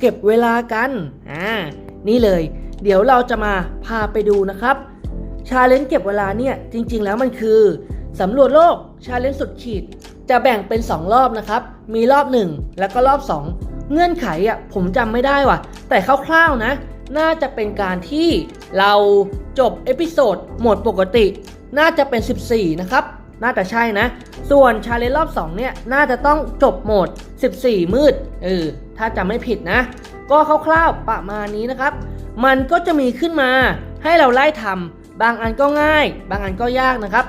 เก็บเวลากันอ่านี่เลย เดี๋ยวเราจะมาพาไปดูนะครับชาเลนจ์เก็บเวลาเนี่ยจริง ๆ แล้วมันคือสำรวจโลกชาเลนจ์สุดขีด จะแบ่งเป็น 2 รอบนะครับ มีรอบ 1 แล้วก็รอบ 2 เงื่อนไขอะผมจำไม่ได้ว่ะ แต่คร่าวๆนะ น่าจะเป็นการที่เราจบเอพิโซดโหมดปกติ น่าจะเป็น 14 นะครับ น่าจะใช่นะ ส่วนชาเลนจ์รอบ 2 เนี่ย น่าจะต้องจบโหมด 14 มืดเออถ้าจำไม่ผิดนะ ก็คร่าวๆประมาณนี้นะครับ มันก็จะมีขึ้นมาให้เราไล่ทำบางอันก็ง่าย บางอันก็ยากนะครับ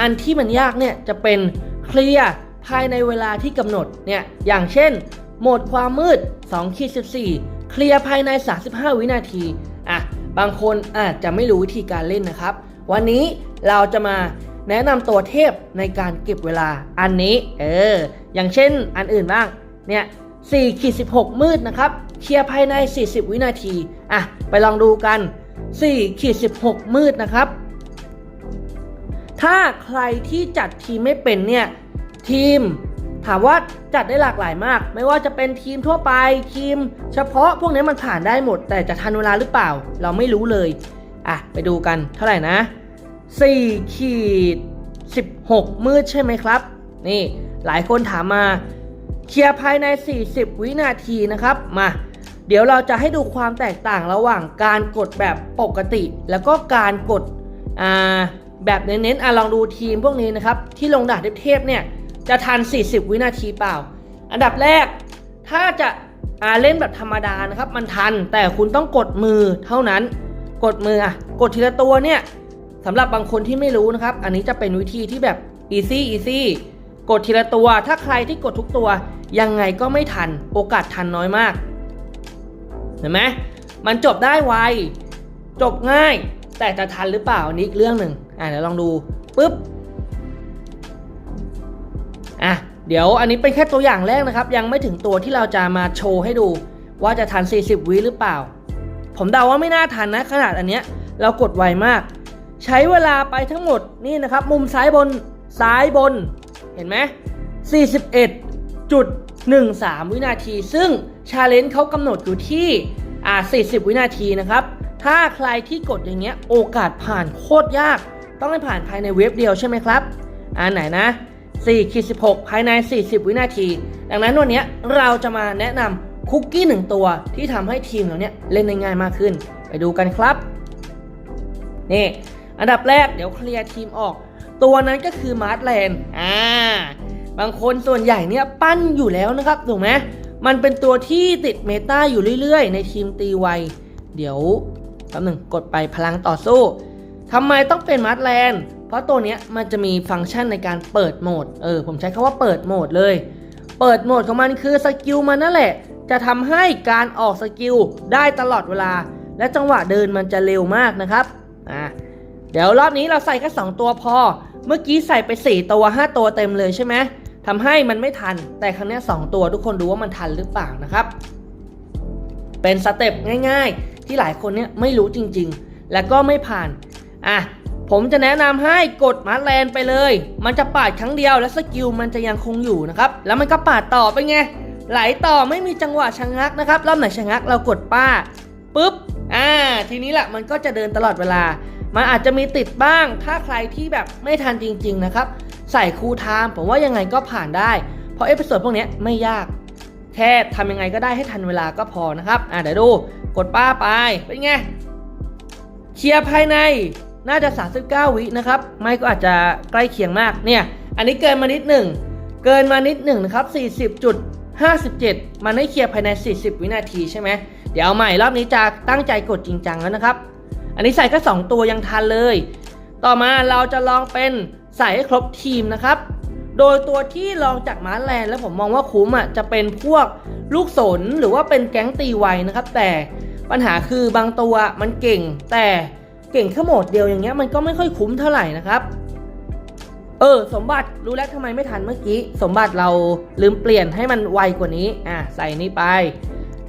อันที่มันยากเนี่ยจะเป็นเคลียร์ภายในเวลาที่กำหนดเนี่ยอย่างเช่น โหมดความมืด2ขีด14 เคลียร์ภายใน 35 วินาทีอะบางคนอาจจะไม่รู้วิธีการเล่นนะครับ วันนี้เราจะมาแนะนำตัวเทพในการเก็บเวลาอันนี้ เออ อย่างเช่นอันอื่นบ้าง เนี่ย4ขีด16 มืดนะครับ เคลียร์ภายใน 40 วินาที อะ ไปลองดูกัน4ขีด16 มืดนะครับ ถ้าใครที่จัดทีมไม่เป็นเนี่ย ทีมถามว่าจัดได้หลากหลายมาก ไม่ว่าจะเป็นทีมทั่วไปทีม เฉพาะพวกนี้มันผ่านได้หมด แต่จะทันเวลาหรือเปล่า เราไม่รู้เลย อะ ไปดูกันเท่าไหร่นะ4ขีด16 มืดใช่ไหมครับ นี่หลายคนถามมา เคลียร์ภายใน 40 วินาทีนะครับ มา เดี๋ยวเราจะให้ดูความแตกต่างระหว่างการกดแบบปกติ แล้วก็การกดแบบเน้นๆอะลองดูทีมพวกนี้นะครับ ที่ลงดาบเทพเนี่ยจะทัน 40 วินาทีเปล่า อันดับแรก ถ้าจะอาเล่นแบบธรรมดานะครับ มันทันแต่คุณต้องกดมือเท่านั้น กดมืออะกดทีละตัวเนี่ยสำหรับบางคนที่ไม่รู้นะครับ อันนี้จะเป็นวิธีที่แบบ easy easy กดทีละตัว ถ้าใครที่กดทุกตัว ยังไงก็ไม่ทัน โอกาสทันน้อยมาก เห็นไหมมันจบได้ไว จบง่าย แต่จะทันหรือเปล่านนี้อีกเรื่องหนึ่งอะเดี๋ยวลองดูปุ๊บ อะ เดี๋ยวอันนี้เป็นแค่ตัวอย่างแรกนะครับ ยังไม่ถึงตัวที่เราจะมาโชว์ให้ดู ว่าจะทัน 40 วิหรือเปล่า ผมเดาว่าไม่น่าทันนะ ขนาดอันเนี้ยเรากดไวมาก ใช้เวลาไปทั้งหมดนี่นะครับ มุมซ้ายบนซ้ายบน เห็นไหม41.13 วินาที ซึ่งชาเลนจ์เขากำหนดอยู่ที่อ่า40 วินาทีนะครับ ถ้าใครที่กดอย่างเงี้ยโอกาสผ่านโคตรยาก ต้องให้ผ่านภายในเว็บเดียวใช่ไหมครับอันไหนนะ4ขีด16 ภายใน 40 วินาที ดังนั้นวันนี้เราจะมาแนะนำคุกกี้หนึ่งตัวที่ทำให้ทีมเราเนี้ยเล่นได้ง่ายมากขึ้น ไปดูกันครับ นี่ อันดับแรกเดี๋ยวเคลียร์ทีมออก ตัวนั้นก็คือมาร์ทแลนด์อ่าบางคนส่วนใหญ่เนี่ยปั้นอยู่แล้วนะครับถูกไหมมันเป็นตัวที่ติดเมตาอยู่เรื่อยๆ ในทีมตีไว เดี๋ยวแป๊บหนึ่งกดไปพลังต่อสู้ทำไมต้องเป็นมาร์ทแลนด์เพราะตัวเนี้ยมันจะมีฟังก์ชันในการเปิดโหมด เออ ผมใช้คำว่าเปิดโหมดเลย เปิดโหมดของมันคือสกิลมันนั่นแหละ จะทำให้การออกสกิลได้ตลอดเวลา และจังหวะเดินมันจะเร็วมากนะครับ อ่าเดี๋ยวรอบนี้เราใส่แค่2ตัวพอ เมื่อกี้ใส่ไป 4 ตัว 5 ตัวเต็มเลยใช่ไหมทำให้มันไม่ทัน แต่ครั้งนี้ 2 ตัวทุกคนดูว่ามันทันหรือเปล่านะครับ เป็นสเต็ปง่าย ๆ ที่หลายคนเนี่ยไม่รู้จริง ๆ และก็ไม่ผ่าน อะ ผมจะแนะนำให้กดมาร์แลนไปเลย มันจะปาดครั้งเดียวและสกิลมันจะยังคงอยู่นะครับ แล้วมันก็ปาดต่อไปไง ไหลต่อไม่มีจังหวะชะงักนะครับ รอบไหนชะงักเรากดป้าปุ๊บ อ่า ทีนี้แหละมันก็จะเดินตลอดเวลา มันอาจจะมีติดบ้าง ถ้าใครที่แบบไม่ทันจริง ๆ นะครับ ใส่คูลไทม์ผมว่ายังไงก็ผ่านได้ เพราะเอพิโซดพวกนี้ไม่ยาก แค่ทำยังไงก็ได้ให้ทันเวลาก็พอนะครับ อ่าเดี๋ยวดู กดป้าไป เป็นไง เคลียร์ภายใน น่าจะ 39 วินะครับ ไม่ก็อาจจะใกล้เคียงมาก เนี่ย อันนี้เกินมานิดหนึ่ง เกินมานิดหนึ่งนะครับ 40.57 มันให้เคลียร์ภายใน 40 วินาทีใช่ไหม เดี๋ยวเอาใหม่รอบนี้จะตั้งใจกดจริงจังแล้วนะครับ อันนี้ใส่แค่2ตัวยังทันเลย ต่อมาเราจะลองเป็นใส่ให้ครบทีมนะครับ โดยตัวที่รองจากมาแลนด์แล้วผมมองว่าคุ้มอะจะเป็นพวกลูกสนหรือว่าเป็นแก๊งตีไวนะครับ แต่ปัญหาคือบางตัวมันเก่ง แต่เก่งแค่โหมดเดียวอย่างเงี้ยมันก็ไม่ค่อยคุ้มเท่าไหร่นะครับ เออ สมบัติรู้แล้วทำไมไม่ทันเมื่อกี้ สมบัติเราลืมเปลี่ยนให้มันไวกว่านี้ อะใส่นี่ไป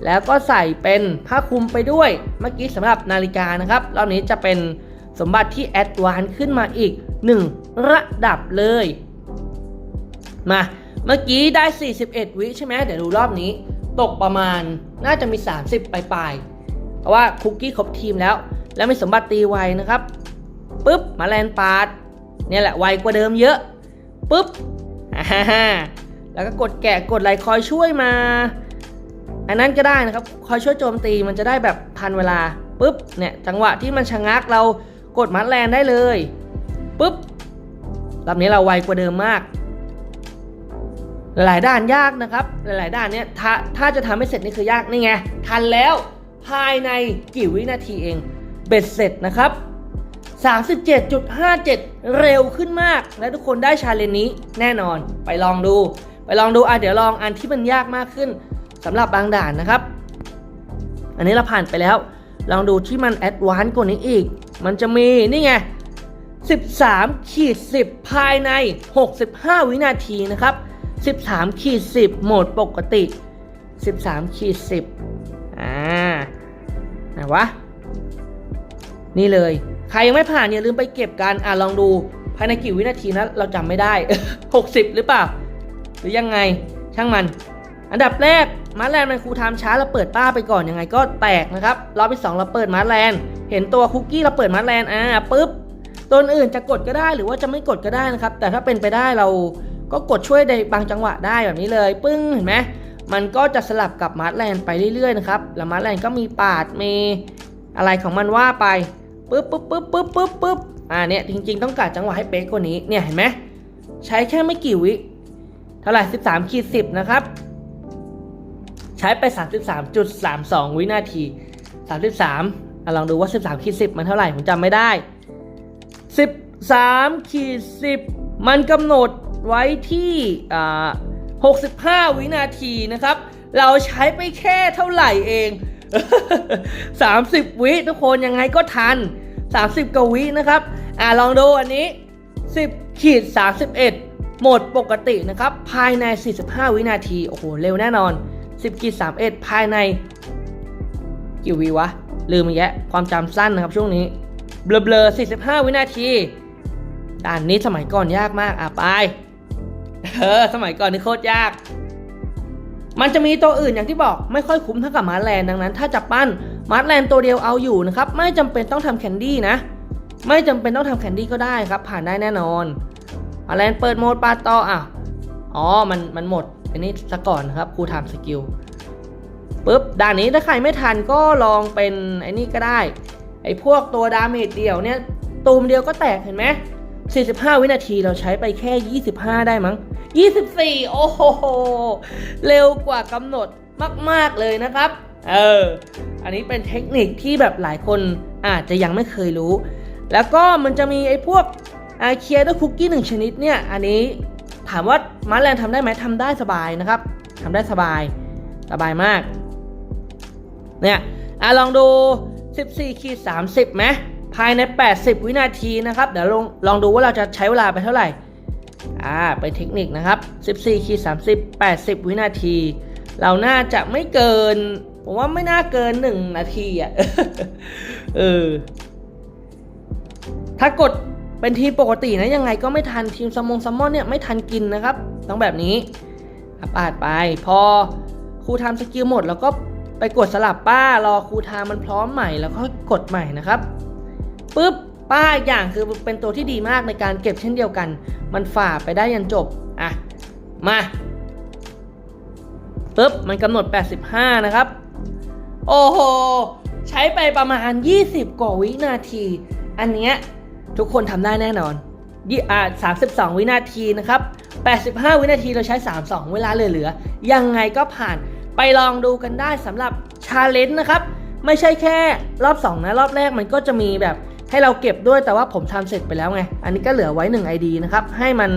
แล้วก็ใส่เป็นผ้าคลุมไปด้วย เมื่อกี้สำหรับนาฬิกานะครับรอบนี้จะเป็นสมบัติที่แอดวานซ์ขึ้นมาอีก 1 ระดับเลย มา เมื่อกี้ได้ 41 วิใช่ไหมเดี๋ยวดูรอบนี้ ตกประมาณน่าจะมี 30 ปลายๆเพราะว่าคุกกี้ครบทีมแล้ว แล้วมีสมบัติตีไวนะครับปุ๊บมาแลนปาดเนี่ยแหละไวกว่าเดิมเยอะปุ๊บอ่าฮะแล้วก็กดแกะกดไหลคอยช่วยมา อันนั้นก็ได้นะครับคอยช่วยโจมตีมันจะได้แบบทันเวลาปุ๊บเนี่ยจังหวะที่มันชะงักเรากดมัดแลนได้เลยปุ๊บรอบนี้เราไวกว่าเดิมมาก หลายด้านยากนะครับ หลาย ๆด้านเนี่ยถ้าถ้าจะทำให้เสร็จนี่คือยากนี่ไงทันแล้วภายในกี่วินาทีเองเบ็ดเสร็จนะครับ 37.57 เร็วขึ้นมาก และทุกคนได้ชาเลนจ์นี้แน่นอนไปลองดู ไปลองดูอะเดี๋ยวลองอันที่มันยากมากขึ้น สำหรับบางด่านนะครับ อันนี้เราผ่านไปแล้ว ลองดูที่มันแอดวานซ์กว่านี้อีก มันจะมีนี่ไง 13ขีด10 ภายใน 65 วินาทีนะครับ 13ขีด10 โหมดปกติ 13ขีด10อ่าไหนวะ นี่เลย ใครยังไม่ผ่านอย่าลืมไปเก็บกันอะลองดูภายในกี่วินาทีนะเราจำไม่ได้ 60 หรือเปล่า หรือยังไงช่างมัน อันดับแรก มาร์แลนด์มันครูทม์ช้าเราเปิดป้าไปก่อนยังไงก็แตกนะครับรอบที่สองเราเปิดมาร์แลนด์เห็นตัวคุกกี้เราเปิดมาร์แลนด์อ่าปุ๊บตัวอื่นจะกดก็ได้หรือว่าจะไม่กดก็ได้นะครับ แต่ถ้าเป็นไปได้เราก็กดช่วยในบางจังหวะได้แบบนี้เลย ปึ้งเห็นไหมมันก็จะสลับกับมาร์ทแลนด์ไปเรื่อยๆนะครับแล้วมาร์ทแลนด์ก็มีปาดมีอะไรของมันว่าไปปึ๊บปึ๊บปึ๊บปึ๊บปึ๊บปึ๊บอ่าเนี่ยจริง ๆ ต้องการจังหวะให้เป๊ะกว่านี้เนี่ยเห็นไหมใช้แค่ไม่กี่วิเท่าไหร่13ขีด10นะครับ ช้ไป 33.32 วินาที 33อะลองดูว่า 13ขีด10 มันเท่าไหร่ ผมจำไม่ได้ 13ขีด10 มันกำหนดไว้ที่อ่า65 วินาทีนะครับ เราใช้ไปแค่เท่าไหร่เอง 30 วิทุกคนยังไงก็ทัน 30กว่าวินะครับ อ่าลองดูอันนี้ 10ขีด31 โหมดปกตินะครับ ภายใน 45 วินาที โอ้โห เร็วแน่นอน 10ขีด31 ภายในกี่วิวะ ลืมอีกแยะความจำสั้นนะครับช่วงนี้เบลอๆ45 วินาทีด่านนี้สมัยก่อนยากมากอะไปเออสมัยก่อนนี่โคตรยาก มันจะมีตัวอื่นอย่างที่บอกไม่ค่อยคุ้มเท่ากับมาร์แลนดังนั้น ถ้าจะปั้นมาร์แลนตัวเดียวเอาอยู่นะครับ ไม่จำเป็นต้องทำแคนดี้นะ ไม่จำเป็นต้องทำแคนดี้ก็ได้ครับ ผ่านได้แน่นอนมาร์แลนเปิดโหมดปาต่ออะอ๋อมันมันหมด อันนี้ซะก่อนนะครับครูทำสกิลปุ๊บด่านนี้ถ้าใครไม่ทันก็ลองเป็นไอ้นี่ก็ได้ไอ้พวกตัวดาเมจเดียวเนี่ยตูมเดียวก็แตกเห็นไหม45 วินาทีเราใช้ไปแค่ 25 ได้มั้ง 24 โอ้โห เร็วกว่ากำหนดมาก ๆ เลยนะครับ เออ อันนี้เป็นเทคนิคที่แบบหลายคนอาจจะยังไม่เคยรู้ แล้วก็มันจะมีไอ้พวกอาเคียด้วยคุกกี้หนึ่งชนิดเนี่ย อันนี้ ถามว่ามาร์แลนทำได้ไหมทำได้สบายนะครับทำได้สบาย สบายมาก เนี่ยอะลองดู 14ขีด30ไหมภายใน 80 วินาทีนะครับ เดี๋ยวลองลองดูว่าเราจะใช้เวลาไปเท่าไหร่ อ่าเป็นเทคนิคนะครับ 14ขีด30 80 วินาที เราน่าจะไม่เกิน ผมว่าไม่น่าเกิน 1 นาทีอะ เออ ถ้ากด เป็นทีมปกตินะยังไงก็ไม่ทันทีมสมงซัมอนเนี่ยไม่ทันกินนะครับต้องแบบนี้ปาดไป พอครูทำสกิลหมด แล้วก็ไปกดสลับป้ารอครูทามันพร้อมใหม่แล้วก็กดใหม่นะครับปุ๊บป้าอีกอย่างคือเป็นตัวที่ดีมากในการเก็บเช่นเดียวกัน มันฝ่าไปได้ยันจบอะมาปุ๊บมันกำหนด 85 นะครับ โอ้โห ใช้ไปประมาณ 20 กว่าวินาที อันเนี้ย ทุกคนทำได้แน่นอนยี่อ่า32วินาทีนะครับ85วินาทีเราใช้32เวลาเหลือๆยังไงก็ผ่านไปลองดูกันได้สำหรับชาเลนจ์นะครับ ไม่ใช่แค่รอบ2นะรอบแรกมันก็จะมีแบบให้เราเก็บด้วยแต่ว่าผมทำเสร็จไปแล้วไง อันนี้ก็เหลือไว้ 1 ID นะครับ ให้มัน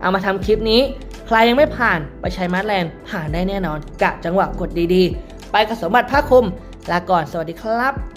เอามาทำคลิปนี้ ใครยังไม่ผ่านไปใช้มาร์แลนด์ผ่านได้แน่นอนกะจังหวะกดดีๆ ไปกับสมบัติภาคคุมลาก่อนสวัสดีครับ